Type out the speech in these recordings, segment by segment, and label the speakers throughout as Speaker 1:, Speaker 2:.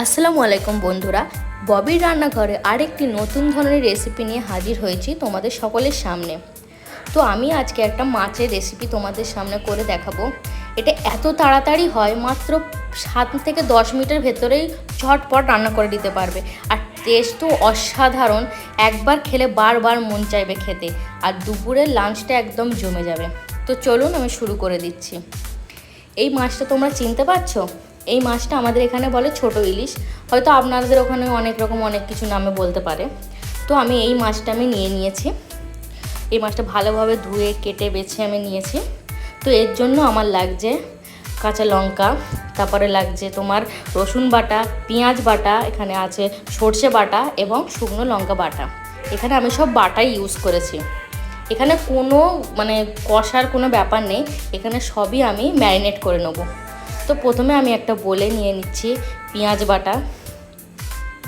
Speaker 1: আসসালামু আলাইকুম বন্ধুরা। ববির রান্নাঘরে আরেকটি নতুন ধরনের রেসিপি নিয়ে হাজির হয়েছি তোমাদের সকলের সামনে। তো আমি আজকে একটা মাছের রেসিপি তোমাদের সামনে করে দেখাবো। এটা এত তাড়াতাড়ি হয়, মাত্র সাত থেকে দশ মিনিটের ভেতরেই ঝটপট রান্না করে দিতে পারবে। আর টেস্ট তো অসাধারণ, একবার খেলে বারবার মন চাইবে খেতে। আর দুপুরের লাঞ্চটা একদম জমে যাবে। তো চলুন আমি শুরু করে দিচ্ছি। এই মাছটা তোমরা চিনতে পারছ? এই মাছটা আমাদের এখানে বলে ছোট ইলিশ। হয়তো আপনাদের ওখানে অনেক রকম অনেক কিছু নামে বলতে পারে। তো আমি এই মাছটা আমি নিয়ে নিয়েছি। এই মাছটা ভালোভাবে ধুয়ে, কেটে, বেছে আমি নিয়েছি। তো এর জন্য আমার লাগছে কাঁচা লঙ্কা, তারপরে লাগছে তোমার রসুন বাটা, পেঁয়াজ বাটা, এখানে আছে সর্ষে বাটা এবং শুকনো লঙ্কা বাটা। এখানে আমি সব বাটাই ইউজ করেছি। এখানে কোনো মানে কষার কোনো ব্যাপার নেই। এখানে সবই আমি ম্যারিনেট করে নেব। তো প্রথমে আমি একটা বলে নিয়ে নিচ্ছি পেঁয়াজ বাটা,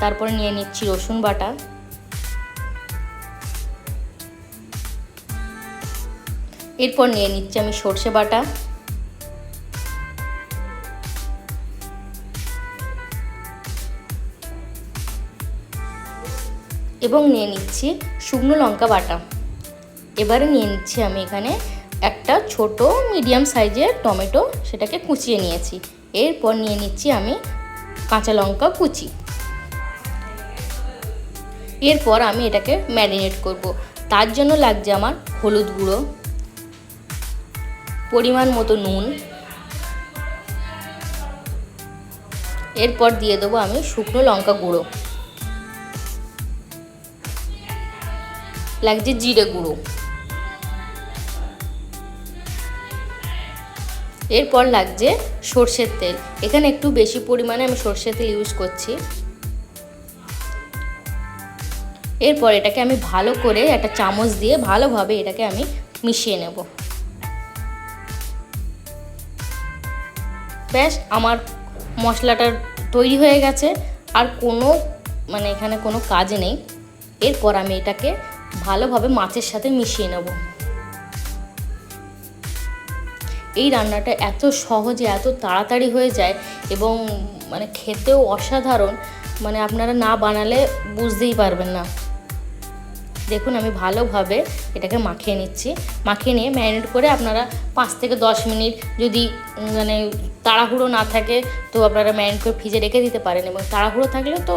Speaker 1: তারপরে নিয়ে নিচ্ছি রসুন বাটা। এরপর নিয়ে নিচ্ছি আমি সর্ষে বাটা। এবং নিয়ে নিচ্ছি শুকনো লঙ্কা বাটা। এবারে নিয়ে নিচ্ছি আমি এখানে একটা ছোট মিডিয়াম সাইজের টমেটো সেটাকে কুচিয়ে নিয়েছি। এরপর নিয়ে নিচ্ছি আমি কাঁচা লঙ্কা কুচি। এরপর আমি এটাকে ম্যারিনেট করব। তার জন্য লাগছে আমার হলুদ গুঁড়ো, পরিমাণ মতো নুন। এরপর দিয়ে দেবো আমি শুকনো লঙ্কা গুঁড়ো। লাগছে জিরে গুঁড়ো। এরপর লাগছে সর্ষের তেল। এখানে একটু বেশি পরিমাণে আমি সর্ষের তেল ইউজ করছি। এরপর এটাকে আমি ভালো করে একটা চামচ দিয়ে ভালোভাবে এটাকে আমি মিশিয়ে নেব। ব্যাস, আমার মশলাটা তৈরি হয়ে গেছে। আর কোনো মানে এখানে কোনো কাজ নেই। এরপর আমি এটাকে ভালোভাবে মাছের সাথে মিশিয়ে নেব। এই রান্নাটা এত সহজে, এত তাড়াতাড়ি হয়ে যায় এবং মানে খেতেও অসাধারণ মানে আপনারা না বানালে বুঝতেই পারবেন না। দেখুন আমি ভালোভাবে এটাকে মাখিয়ে নিচ্ছি। মাখিয়ে নিয়ে ম্যারিনেট করে আপনারা পাঁচ থেকে দশ মিনিট যদি মানে তাড়াহুড়ো না থাকে, তো আপনারা ম্যারিনেট করে ফ্রিজে রেখে দিতে পারেন এবং তাড়াহুড়ো থাকলে তো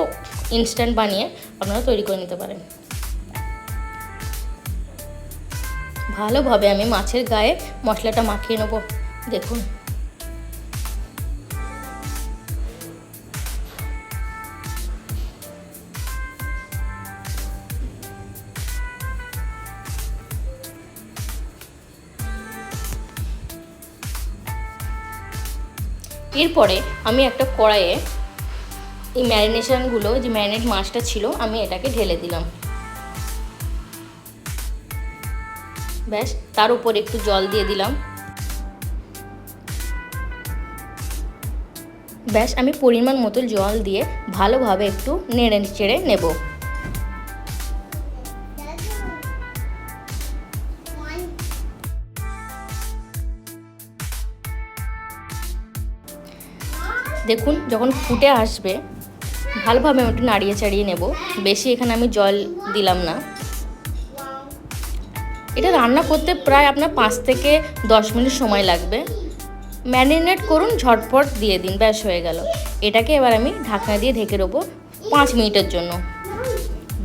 Speaker 1: ইনস্ট্যান্ট বানিয়ে আপনারা তৈরি করে নিতে পারেন। ভালোভাবে আমি মাছের গায়ে মশলাটা মাখিয়ে নেব। দেখুন। এরপরে আমি একটা কড়াইয়ে এই ম্যারিনেশনগুলো, যে ম্যারিনেট মাছটা ছিল, আমি এটাকে ঢেলে দিলাম। ব্যাস, তার উপর একটু জল দিয়ে দিলাম। ব্যাস, আমি পরিমাণ মতো জল দিয়ে ভালোভাবে একটু নেড়ে চেড়ে নেব। দেখুন, যখন ফুটে আসবে, ভালোভাবে আমি একটু নাড়িয়ে চাড়িয়ে নেব। বেশি এখানে আমি জল দিলাম না। এটা রান্না করতে প্রায় আপনার পাঁচ থেকে দশ মিনিট সময় লাগবে। ম্যারিনেট করুন, ঝটপট দিয়ে দিন, ব্যাস হয়ে গেল। এটাকে এবার আমি ঢাকনা দিয়ে ঢেকে দেবো পাঁচ মিনিটের জন্য।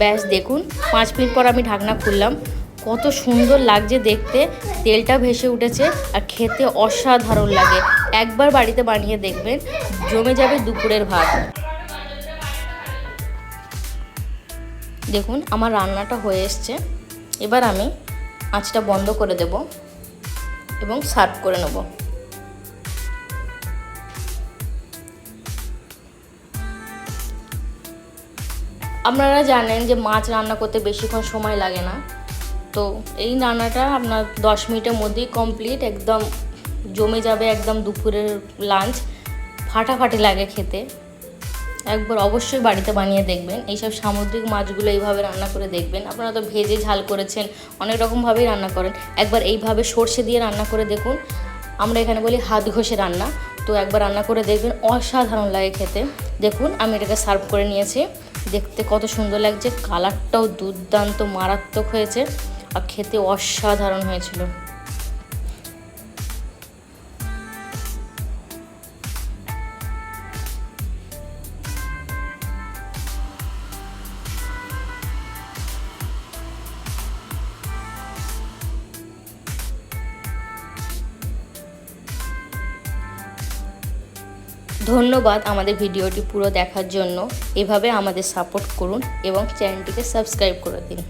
Speaker 1: ব্যাস, দেখুন, পাঁচ মিনিট পর আমি ঢাকনা খুললাম। কত সুন্দর লাগছে দেখতে, তেলটা ভেসে উঠেছে আর খেতে অসাধারণ লাগে। একবার বাড়িতে বানিয়ে দেখবেন, জমে যাবে দুপুরের ভাত। দেখুন, আমার রান্নাটা হয়ে এসছে। এবার আমি আঁচটা বন্ধ করে দেব এবং সার্ভ করে নেব। আপনারা জানেন যে মাছ রান্না করতে বেশিক্ষণ সময় লাগে না। তো এই রান্নাটা আপনার দশ মিনিটের মধ্যেই কমপ্লিট একদম জমে যাবে একদম দুপুরের লাঞ্চ ফাটাফাটি লাগে খেতে। একবার অবশ্যই বাড়িতে বানিয়ে দেখবেন। এইসব সামুদ্রিক মাছগুলো এইভাবে রান্না করে দেখবেন। আপনারা তো ভেজে ঝাল করেছেন, অনেক রকমভাবেই রান্না করেন। একবার এইভাবে সর্ষে দিয়ে রান্না করে দেখুন। আমরা এখানে বলি হাত ঘষে রান্না। তো একবার রান্না করে দেখবেন, অসাধারণ লাগে খেতে। দেখুন, আমি এটাকে সার্ভ করে নিয়েছি। দেখতে কত সুন্দর লাগছে। কালারটাও দুর্দান্ত, মারাত্মক হয়েছে। আর খেতে অসাধারণ হয়েছিল। ধন্যবাদ আমাদের ভিডিওটি পুরো দেখার জন্য। এভাবে আমাদের সাপোর্ট করুন এবং চ্যানেলটিকে সাবস্ক্রাইব করে দিন।